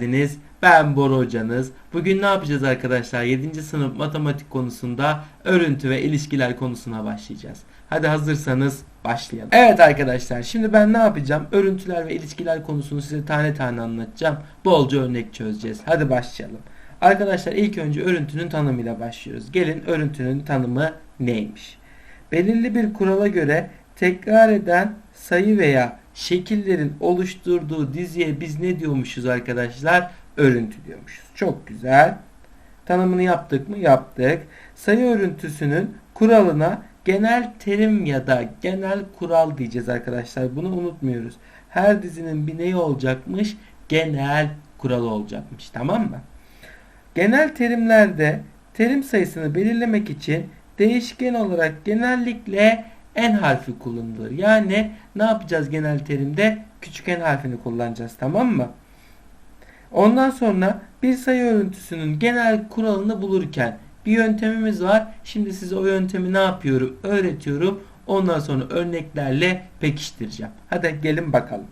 geldiniz. Ben Bora hocanız. Bugün ne yapacağız arkadaşlar? 7. sınıf matematik konusunda örüntü ve ilişkiler konusuna başlayacağız. Hadi hazırsanız başlayalım. Evet arkadaşlar şimdi ben ne yapacağım? Örüntüler ve ilişkiler konusunu size tane tane anlatacağım. Bolca örnek çözeceğiz. Hadi başlayalım. Arkadaşlar ilk önce örüntünün tanımıyla başlıyoruz. Gelin örüntünün tanımı neymiş? Belirli bir kurala göre tekrar eden sayı veya şekillerin oluşturduğu diziye biz ne diyormuşuz arkadaşlar? Örüntü diyormuşuz. Çok güzel. Tanımını yaptık mı? Yaptık. Sayı örüntüsünün kuralına genel terim ya da genel kural diyeceğiz arkadaşlar. Bunu unutmuyoruz. Her dizinin bir neyi olacakmış? Genel kuralı olacakmış. Tamam mı? Genel terimlerde terim sayısını belirlemek için değişken olarak genellikle n harfi kullanılır. Yani ne yapacağız genel terimde? Küçük n harfini kullanacağız tamam mı? Ondan sonra bir sayı örüntüsünün genel kuralını bulurken bir yöntemimiz var. Şimdi size o yöntemi ne yapıyorum? Öğretiyorum. Ondan sonra örneklerle pekiştireceğim. Hadi gelin bakalım.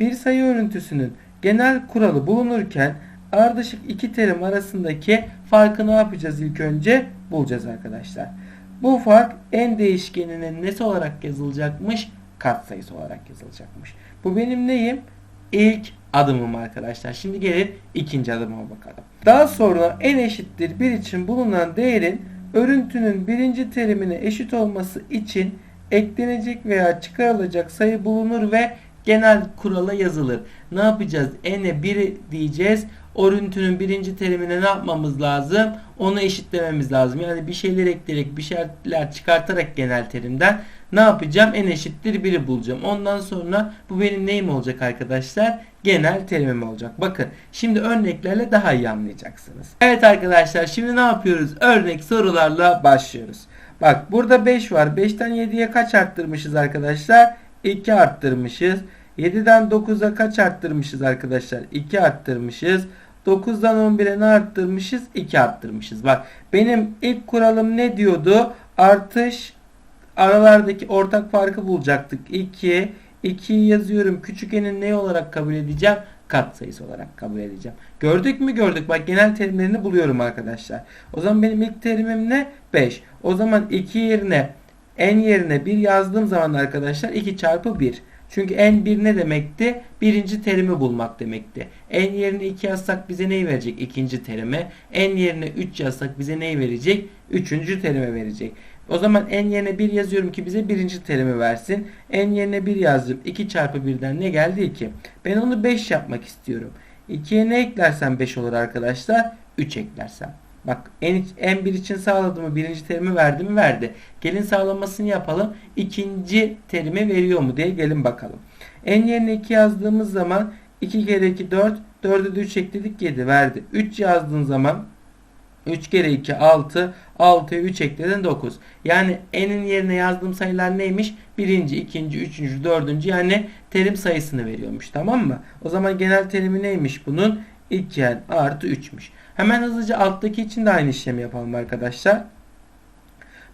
Bir sayı örüntüsünün genel kuralı bulunurken ardışık iki terim arasındaki farkı ne yapacağız ilk önce? Bulacağız arkadaşlar. Bu fark n değişkeninin nesi olarak yazılacakmış? Katsayısı olarak yazılacakmış. Bu benim neyim? İlk adımım arkadaşlar. Şimdi gelin ikinci adıma bakalım. Daha sonra n eşittir 1 için bulunan değerin örüntünün birinci terimine eşit olması için eklenecek veya çıkarılacak sayı bulunur ve genel kurala yazılır. Ne yapacağız? n'e 1 diyeceğiz. Örüntünün birinci terimine ne yapmamız lazım? Onu eşitlememiz lazım. Yani bir şeyler ekleyerek bir şeyler çıkartarak genel terimden ne yapacağım? n eşittir 1'i bulacağım. Ondan sonra bu benim neyim olacak arkadaşlar? Genel terimim olacak. Bakın şimdi örneklerle daha iyi anlayacaksınız. Evet arkadaşlar şimdi ne yapıyoruz? Örnek sorularla başlıyoruz. Bak burada 5 var. 5'ten 7'ye kaç arttırmışız arkadaşlar? 2 arttırmışız. 7'den 9'a kaç arttırmışız arkadaşlar? 2 arttırmışız. 9'dan 11'e ne arttırmışız? 2 arttırmışız. Bak benim ilk kuralım ne diyordu? Artış aralardaki ortak farkı bulacaktık. 2 2'yi yazıyorum. Küçük n'in ne olarak kabul edeceğim? Kat sayısı olarak kabul edeceğim. Gördük mü gördük. Bak genel terimlerini buluyorum arkadaşlar. O zaman benim ilk terimim ne? 5. O zaman 2 yerine n yerine 1 yazdığım zaman arkadaşlar 2 çarpı 1. Çünkü n 1 ne demekti? Birinci terimi bulmak demekti. n yerine 2 yazsak bize neyi verecek? İkinci terime. n yerine 3 yazsak bize neyi verecek? Üçüncü terime verecek. O zaman n yerine 1 yazıyorum ki bize birinci terimi versin. n yerine 1 yazdım. 2 çarpı 1'den ne geldi? 2. Ben onu 5 yapmak istiyorum. 2'ye ne eklersem 5 olur arkadaşlar? 3 eklersem. Bak n, n1 için sağladığımı birinci terimi verdi mi? Verdi. Gelin sağlamasını yapalım. İkinci terimi veriyor mu diye gelin bakalım. n yerine 2 yazdığımız zaman 2 kere 2 4. 4'e de 3 ekledik 7 verdi. 3 yazdığın zaman 3 kere 2 6. 6'ya 3 ekledin 9. Yani n'in yerine yazdığım sayılar neymiş? Birinci, ikinci, üçüncü, dördüncü yani terim sayısını veriyormuş. Tamam mı? O zaman genel terimi neymiş bunun? 2n artı 3'müş. Hemen hızlıca alttaki için de aynı işlemi yapalım arkadaşlar.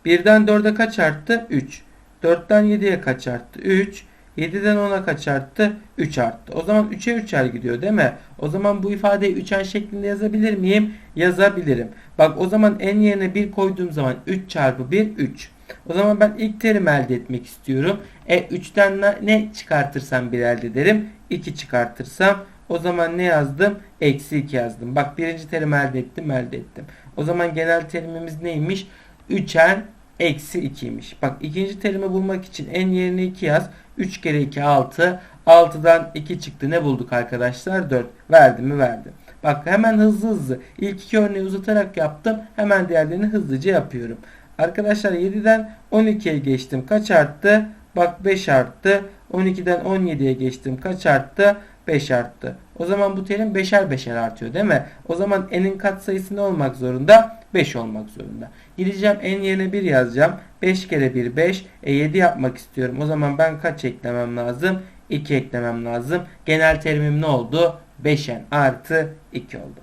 1'den 4'e kaç arttı? 3. 4'ten 7'ye kaç arttı? 3. 7'den 10'a kaç arttı? 3 arttı. O zaman 3'e 3'er gidiyor değil mi? O zaman bu ifadeyi 3'er şeklinde yazabilir miyim? Yazabilirim. Bak o zaman n yerine 1 koyduğum zaman 3 çarpı 1 3. O zaman ben ilk terim elde etmek istiyorum. E 3'ten ne çıkartırsam 1 elde ederim? 2 çıkartırsam o zaman ne yazdım? Eksi 2 yazdım. Bak birinci terim elde ettim elde ettim. O zaman genel terimimiz neymiş? 3n eksi 2'ymiş. Bak ikinci terimi bulmak için n yerine 2 yaz. 3 kere 2 6. 6'dan 2 çıktı. Ne bulduk arkadaşlar? 4. Verdi mi? Verdi. Bak hemen hızlı hızlı. İlk iki örneği uzatarak yaptım. Hemen diğerlerini hızlıca yapıyorum. Arkadaşlar 7'den 12'ye geçtim. Kaç arttı? Bak 5 arttı. 12'den 17'ye geçtim. Kaç arttı? 5 arttı. O zaman bu terim 5'er 5'er artıyor değil mi? O zaman n'in katsayısı ne olmak zorunda? 5 olmak zorunda. Gideceğim n yerine 1 yazacağım. 5 kere 1 5. E 7 yapmak istiyorum. O zaman ben kaç eklemem lazım? 2 eklemem lazım. Genel terimim ne oldu? 5n artı 2 oldu.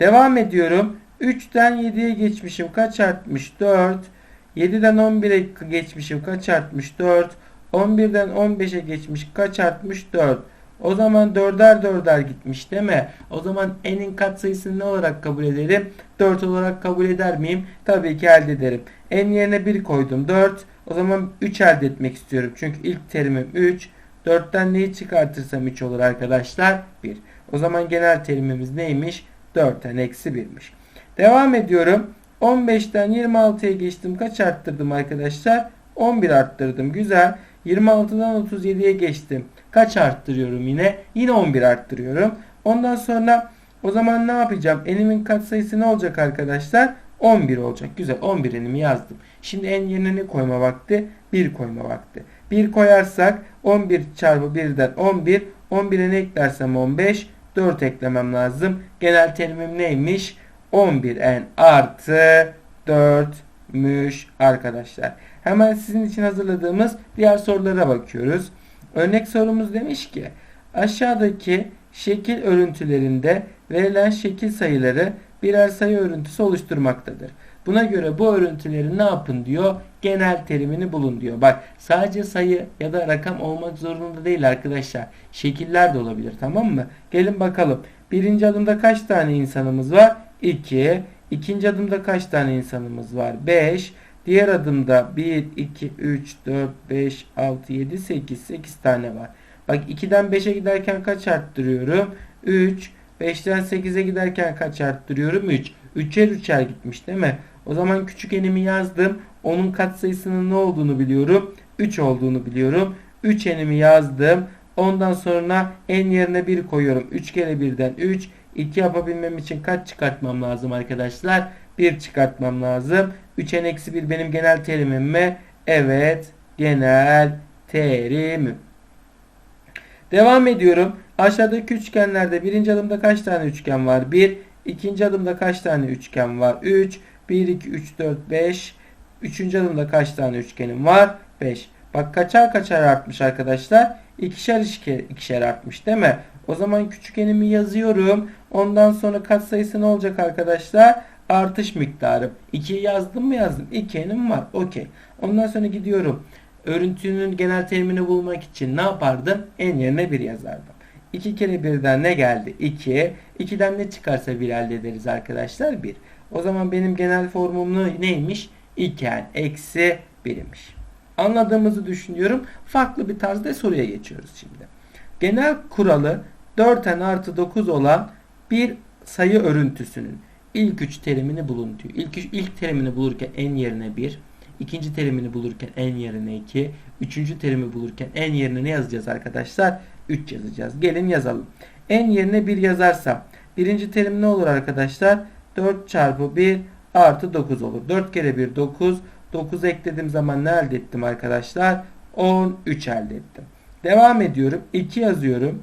Devam ediyorum. 3'ten 7'ye geçmişim. Kaç artmış? 4. 7'den 11'e geçmişim. Kaç artmış? 4. 11'den 15'e geçmiş. Kaç artmış? 4. O zaman dörder dörder gitmiş değil mi? O zaman n'in katsayısını ne olarak kabul ederim? 4 olarak kabul eder miyim? Tabii ki elde ederim. n yerine 1 koydum 4. O zaman 3 elde etmek istiyorum. Çünkü ilk terimim 3. 4'ten neyi çıkartırsam 3 olur arkadaşlar? 1. O zaman genel terimimiz neymiş? 4'ten eksi 1'miş. Devam ediyorum. 15'ten 26'ya geçtim. Kaç arttırdım arkadaşlar? 11 arttırdım. Güzel. 26'dan 37'ye geçtim. Kaç arttırıyorum yine? Yine 11 arttırıyorum. Ondan sonra o zaman ne yapacağım? N'imin katsayısı ne olacak arkadaşlar? 11 olacak. Güzel. 11 enimi yazdım. Şimdi en yerine ne koyma vakti? 1 koyma vakti. 1 koyarsak 11 çarpı 1'den 11. 11'e ne eklersem 15. 4 eklemem lazım. Genel terimim neymiş? 11n artı 4'müş arkadaşlar. Hemen sizin için hazırladığımız diğer sorulara bakıyoruz. Örnek sorumuz demiş ki aşağıdaki şekil örüntülerinde verilen şekil sayıları birer sayı örüntüsü oluşturmaktadır. Buna göre bu örüntüleri ne yapın diyor? Genel terimini bulun diyor. Bak sadece sayı ya da rakam olmak zorunda değil arkadaşlar. Şekiller de olabilir tamam mı? Gelin bakalım. Birinci adımda kaç tane insanımız var? 2. İkinci adımda kaç tane insanımız var? 5. Diğer adımda 1, 2, 3, 4, 5, 6, 7, 8. 8 tane var. Bak 2'den 5'e giderken kaç arttırıyorum? 3. 5'ten 8'e giderken kaç arttırıyorum? 3. 3'er 3'er gitmiş değil mi? O zaman küçük enimi yazdım. Onun katsayısının ne olduğunu biliyorum. 3 olduğunu biliyorum. 3 enimi yazdım. Ondan sonra en yerine 1 koyuyorum. 3 kere 1'den 3. 2 yapabilmem için kaç çıkartmam lazım arkadaşlar? 1 çıkartmam lazım. 3'en eksi 1 benim genel terimim mi? Evet. Genel terimim. Devam ediyorum. Aşağıdaki üçgenlerde birinci adımda kaç tane üçgen var? 1. İkinci adımda kaç tane üçgen var? 3. 1, 2, 3, 4, 5. Üçüncü adımda kaç tane üçgenim var? 5. Bak kaçar kaçar artmış arkadaşlar? İkişer ikişer, artmış değil mi? O zaman küçükenimi yazıyorum. Ondan sonra katsayısı ne olacak arkadaşlar? Artış miktarı. 2 yazdım mı yazdım. 2'nin var. Okey. Ondan sonra gidiyorum. Örüntünün genel terimini bulmak için ne yapardım? En yerine 1 yazardım. 2 kere 1'den ne geldi? 2. 2'den ne çıkarsa 1 elde ederiz arkadaşlar? 1. O zaman benim genel formum neymiş? 2n eksi 1'miş. Anladığımızı düşünüyorum. Farklı bir tarzda soruya geçiyoruz şimdi. Genel kuralı 4n artı 9 olan bir sayı örüntüsünün ilk üç terimini bulun diyor. İlk, ilk terimini bulurken n yerine 1, ikinci terimini bulurken n yerine 2, üçüncü terimi bulurken n yerine ne yazacağız arkadaşlar? 3 yazacağız. Gelin yazalım. n yerine 1 yazarsam birinci terim ne olur arkadaşlar? 4 çarpı 1 artı 9 olur. 4 kere 1 9. 9 eklediğim zaman ne elde ettim arkadaşlar? 13 elde ettim. Devam ediyorum. 2 yazıyorum.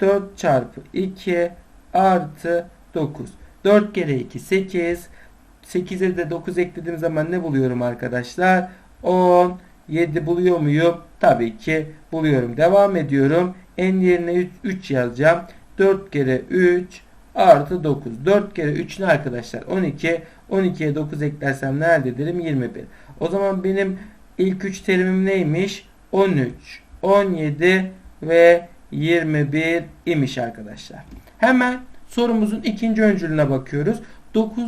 4 çarpı 2 artı 9. 4 kere 2 8. 8'e de 9 eklediğim zaman ne buluyorum arkadaşlar? 10. 7 buluyor muyum? Tabii ki buluyorum. Devam ediyorum. En yerine 3, 3 yazacağım. 4 kere 3 artı 9. 4 kere 3 ne arkadaşlar? 12. 12'ye 9 eklersem ne elde ederim? 21. O zaman benim ilk 3 terimim neymiş? 13, 17 ve 21 imiş arkadaşlar. Hemen sorumuzun ikinci öncülüne bakıyoruz. 9.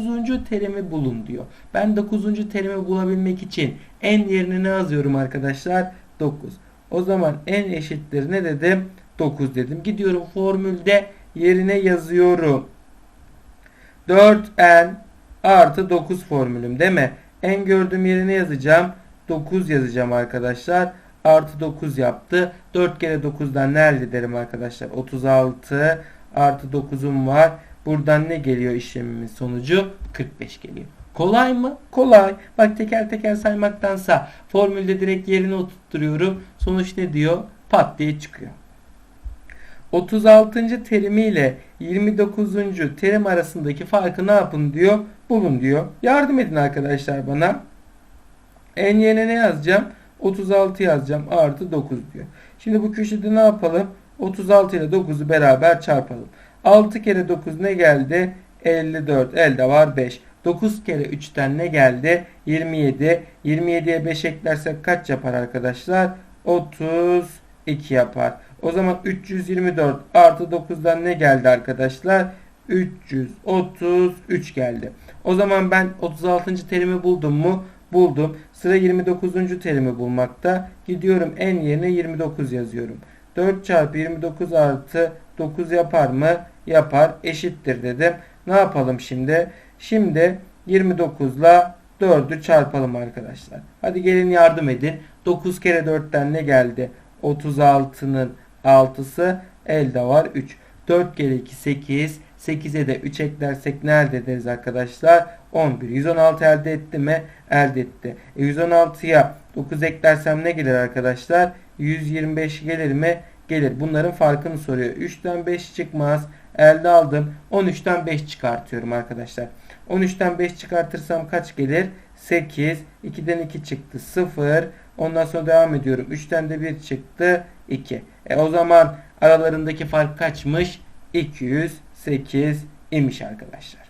terimi bulun diyor. Ben 9. terimi bulabilmek için n yerine ne yazıyorum arkadaşlar? 9. O zaman n eşittir ne dedim? 9 dedim. Gidiyorum formülde yerine yazıyorum. 4n artı 9 formülüm değil mi? n gördüğüm yerine yazacağım. 9 yazacağım arkadaşlar. Artı 9 yaptı. 4 kere 9'dan ne elde ederim arkadaşlar? 36 artı 9'um var. Buradan ne geliyor işlemimin sonucu? 45 geliyor. Kolay mı? Kolay. Bak teker teker saymaktansa formülde direkt yerine oturtturuyorum. Sonuç ne diyor? Pat diye çıkıyor. 36. terimiyle 29. terim arasındaki farkı ne yapın diyor? Bulun diyor. Yardım edin arkadaşlar bana. En yerine ne yazacağım? 36 yazacağım. Artı 9 diyor. Şimdi bu köşede ne yapalım? 36 ile 9'u beraber çarpalım. 6 kere 9 ne geldi? 54. Elde var 5. 9 kere 3'ten ne geldi? 27. 27'ye 5 eklersek kaç yapar arkadaşlar? 32 yapar. O zaman 324 artı 9'dan ne geldi arkadaşlar? 333 geldi. O zaman ben 36. terimi buldum mu? Buldum. Sıra 29. terimi bulmakta. Gidiyorum en yerine 29 yazıyorum. 4 çarpı 29 artı 9 yapar mı? Yapar. Eşittir dedim. Ne yapalım şimdi? Şimdi 29 ile 4'ü çarpalım arkadaşlar. Hadi gelin yardım edin. 9 kere 4'ten ne geldi? 36'nın 6'sı elde var 3. 4 kere 2 8. 8'e de 3 eklersek ne elde ederiz arkadaşlar? 11. 116 elde etti mi? Elde etti. E 116'ya 9 eklersem ne gelir arkadaşlar? 125 gelir mi? Gelir. Bunların farkını soruyor. 3'ten 5 çıkmaz. Elde aldım. 13'ten 5 çıkartıyorum arkadaşlar. 13'ten 5 çıkartırsam kaç gelir? 8. 2'den 2 çıktı. 0. Ondan sonra devam ediyorum. 3'ten de 1 çıktı. 2. E o zaman aralarındaki fark kaçmış? 208 imiş arkadaşlar.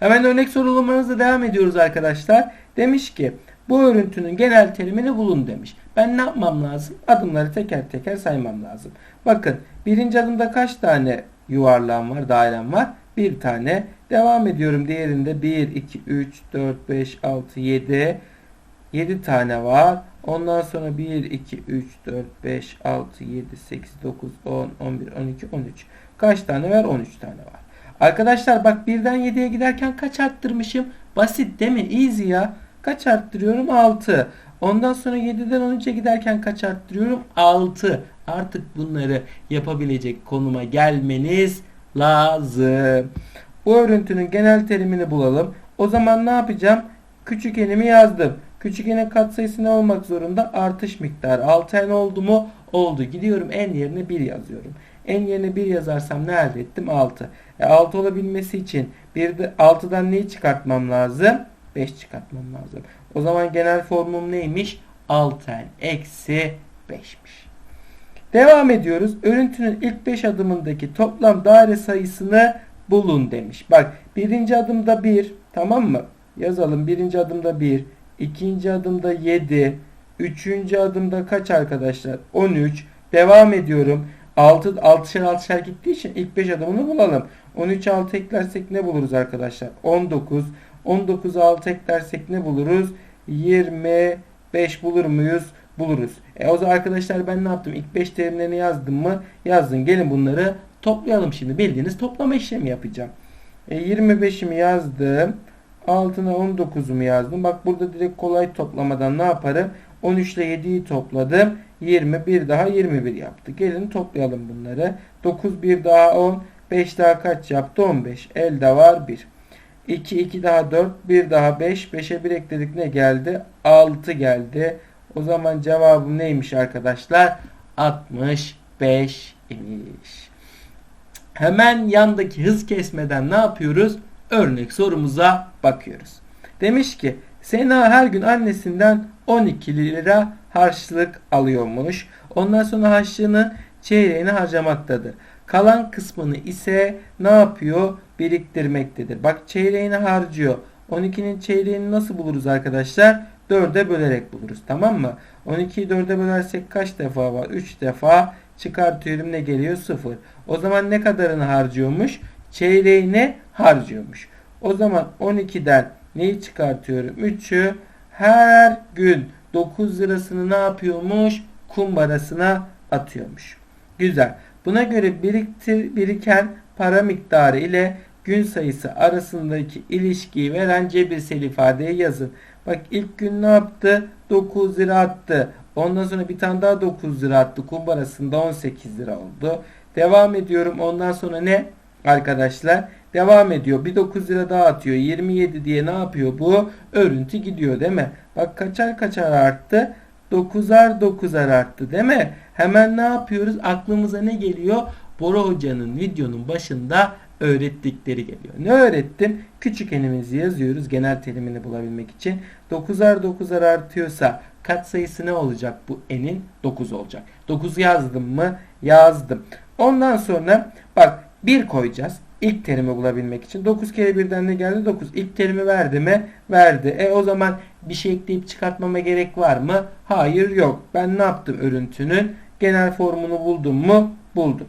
Hemen örnek sorulumlarımıza devam ediyoruz arkadaşlar. Demiş ki bu örüntünün genel terimini bulun demiş. Ben ne yapmam lazım? Adımları teker teker saymam lazım. Bakın birinci adımda kaç tane yuvarlağım var, dairem var? Bir tane. Devam ediyorum diğerinde 1, 2, 3, 4, 5, 6, 7. 7 tane var. Ondan sonra 1, 2, 3, 4, 5, 6, 7, 8, 9, 10, 11, 12, 13. Kaç tane var? 13 tane var. Arkadaşlar bak birden 7'ye giderken kaç arttırmışım? Basit değil mi? Easy ya. Kaç arttırıyorum? 6. Ondan sonra 7'den 13'e giderken kaç arttırıyorum? 6. Artık bunları yapabilecek konuma gelmeniz lazım. Bu örüntünün genel terimini bulalım. O zaman ne yapacağım? Küçük enimi yazdım. Küçük enin katsayısı ne olmak zorunda? Artış miktarı. 6 en oldu mu? Oldu. Gidiyorum en yerine 1 yazıyorum. En yerine 1 yazarsam ne elde ettim? 6. E 6 olabilmesi için bir de 6'dan neyi çıkartmam lazım? 5 çıkartmam lazım. O zaman genel formum neymiş? 6n eksi 5'miş. Devam ediyoruz. Örüntünün ilk 5 adımındaki toplam daire sayısını bulun demiş. Bak birinci adımda 1 tamam mı? Yazalım birinci adımda 1. ikinci adımda 7. Üçüncü adımda kaç arkadaşlar? 13. Devam ediyorum. 6 6'şer 6'şer gittiği için ilk 5 adımını bulalım. 13 6 eklersek ne buluruz arkadaşlar? 19. 19 6 eklersek ne buluruz? 25 bulur muyuz? Buluruz. E o zaman arkadaşlar ben ne yaptım? İlk 5 terimlerini yazdım mı? Yazdım. Gelin bunları toplayalım şimdi. Bildiğiniz toplama işlemi yapacağım. E 25'imi yazdım. Altına 19'umu yazdım. Bak burada direkt kolay toplamadan ne yaparım? 13 ile 7'yi topladım. 21 daha 21 yaptı. Gelin toplayalım bunları. 9 bir daha 10. 5 daha kaç yaptı? 15. Elde var 1. 2 2 daha 4. 1 daha 5. 5'e 1 ekledik ne geldi? 6 geldi. O zaman cevabım neymiş arkadaşlar? 65 imiş. Hemen yandaki hız kesmeden ne yapıyoruz? Örnek sorumuza bakıyoruz. Demiş ki Sena her gün annesinden 12 lira harçlık alıyormuş. Ondan sonra harçlığının çeyreğini harcamaktadır. Kalan kısmını ise ne yapıyor? Biriktirmektedir. Bak çeyreğini harcıyor. 12'nin çeyreğini nasıl buluruz arkadaşlar? 4'e bölerek buluruz. Tamam mı? 12'yi 4'e bölersek kaç defa var? 3 defa. Çıkartıyorum ne geliyor? 0. O zaman ne kadarını harcıyormuş? Çeyreğini harcıyormuş. O zaman 12'den neyi çıkartıyorum? 3'ü her gün 9 lirasını ne yapıyormuş? Kumbarasına atıyormuş. Güzel. Buna göre biriktir, biriken para miktarı ile gün sayısı arasındaki ilişkiyi veren cebirsel ifadeyi yazın. Bak ilk gün ne yaptı? 9 lira attı. Ondan sonra bir tane daha 9 lira attı. Kumbarasında 18 lira oldu. Devam ediyorum. Ondan sonra ne? Arkadaşlar devam ediyor. Bir 9 lira daha atıyor. 27 diye ne yapıyor bu? Örüntü gidiyor değil mi? Bak kaçar kaçar arttı? 9'ar 9'ar arttı değil mi? Hemen ne yapıyoruz? Aklımıza ne geliyor? Bora Hoca'nın videonun başında öğrettikleri geliyor. Ne öğrettim? Küçük enimizi yazıyoruz genel terimini bulabilmek için. 9'ar 9'ar artıyorsa kat sayısı ne olacak bu enin? 9 olacak. 9 yazdım mı? Yazdım. Ondan sonra bak 1 koyacağız. İlk terimi bulabilmek için. 9 kere birden ne geldi? 9. İlk terimi verdi mi? Verdi. E o zaman bir şey ekleyip çıkartmama gerek var mı? Hayır yok. Ben ne yaptım örüntünün? Genel formunu buldum mu? Buldum.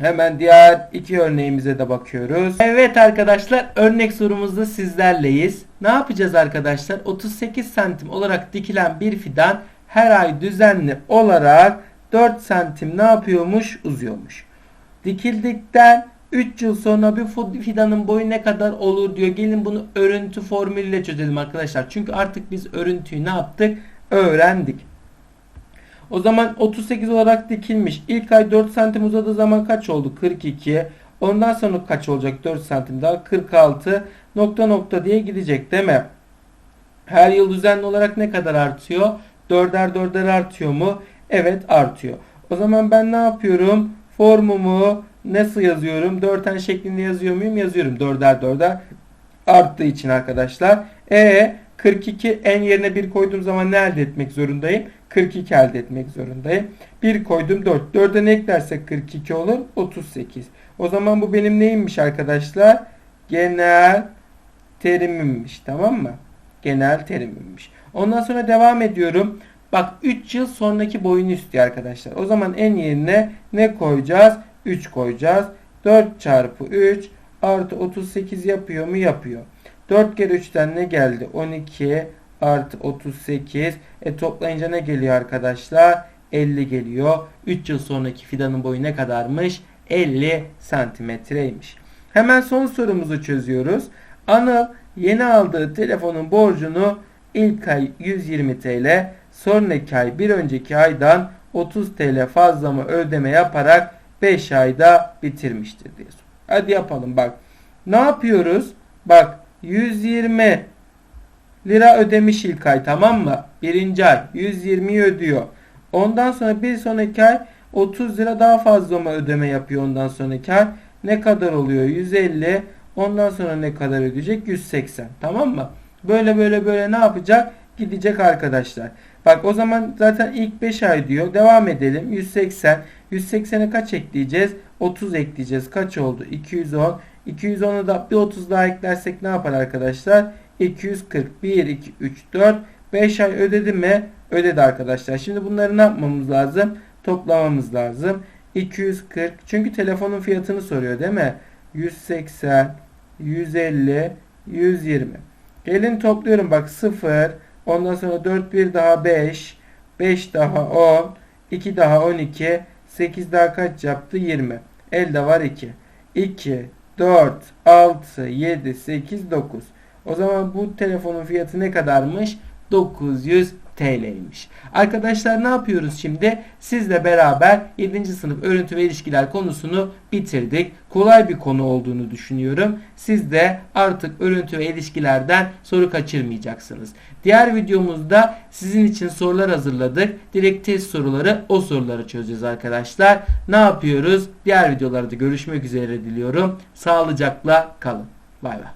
Hemen diğer iki örneğimize de bakıyoruz. Evet arkadaşlar örnek sorumuzda sizlerleyiz. Ne yapacağız arkadaşlar? 38 santim olarak dikilen bir fidan her ay düzenli olarak 4 santim ne yapıyormuş? Uzuyormuş. Dikildikten 3 yıl sonra bir fidanın boyu ne kadar olur diyor. Gelin bunu örüntü formülüyle çözelim arkadaşlar. Çünkü artık biz örüntüyü ne yaptık? Öğrendik. O zaman 38 olarak dikilmiş. İlk ay 4 santim uzadığı zaman kaç oldu? 42. Ondan sonra kaç olacak? 4 santim daha 46. Nokta nokta diye gidecek değil mi? Her yıl düzenli olarak ne kadar artıyor? 4'er 4'er artıyor mu? Evet artıyor. O zaman ben ne yapıyorum? Formumu nasıl yazıyorum? 4'en şeklinde yazıyor muyum? Yazıyorum. 4'er 4'er arttığı için arkadaşlar. E 42 en yerine 1 koyduğum zaman ne elde etmek zorundayım? 42 elde etmek zorundayım. 1 koydum 4. 4'e ne eklersek 42 olur? 38. O zaman bu benim neymiş arkadaşlar? Genel terimimmiş. Tamam mı? Genel terimimmiş. Ondan sonra devam ediyorum. Bak 3 yıl sonraki boyunu istiyor arkadaşlar. O zaman en yerine ne koyacağız? 3 koyacağız. 4 çarpı 3 artı 38 yapıyor mu? Yapıyor. 4 kere 3'ten ne geldi? 12 artı 38. E toplayınca ne geliyor arkadaşlar? 50 geliyor. 3 yıl sonraki fidanın boyu ne kadarmış? 50 santimetreymiş. Hemen son sorumuzu çözüyoruz. Anıl yeni aldığı telefonun borcunu ilk ay 120 TL, sonraki ay bir önceki aydan 30 TL fazla mı ödeme yaparak 5 ayda bitirmiştir diyor. Hadi yapalım bak. Ne yapıyoruz? Bak 120 lira ödemiş ilk ay tamam mı? Birinci ay 120 ödüyor. Ondan sonra bir sonraki ay 30 lira daha fazla mı ödeme yapıyor ondan sonraki ay? Ne kadar oluyor? 150. Ondan sonra ne kadar ödeyecek? 180. Tamam mı? Böyle böyle böyle ne yapacak? Gidecek arkadaşlar. Bak o zaman zaten ilk 5 ay diyor. Devam edelim. 180. 180'e kaç ekleyeceğiz? 30 ekleyeceğiz. Kaç oldu? 210. 210'u da bir 30 daha eklersek ne yapar arkadaşlar? 240. 1, 2, 3, 4. 5 ay ödedi mi? Ödedi arkadaşlar. Şimdi bunları ne yapmamız lazım? Toplamamız lazım. 240. Çünkü telefonun fiyatını soruyor değil mi? 180, 150, 120. Gelin topluyorum bak 0. Ondan sonra 4 bir daha 5. 5 daha 10. 2 daha 12. 8 daha kaç yaptı? 20. Elde var 2. 2, 4, 6, 7, 8, 9. O zaman bu telefonun fiyatı ne kadarmış? 900 TL'ymiş. Arkadaşlar ne yapıyoruz şimdi? Sizle beraber 7. sınıf örüntü ve ilişkiler konusunu bitirdik. Kolay bir konu olduğunu düşünüyorum. Siz de artık örüntü ve ilişkilerden soru kaçırmayacaksınız. Diğer videomuzda sizin için sorular hazırladık. Direkt test soruları o soruları çözeceğiz arkadaşlar. Ne yapıyoruz? Diğer videolarda görüşmek üzere diliyorum. Sağlıcakla kalın. Bay bay.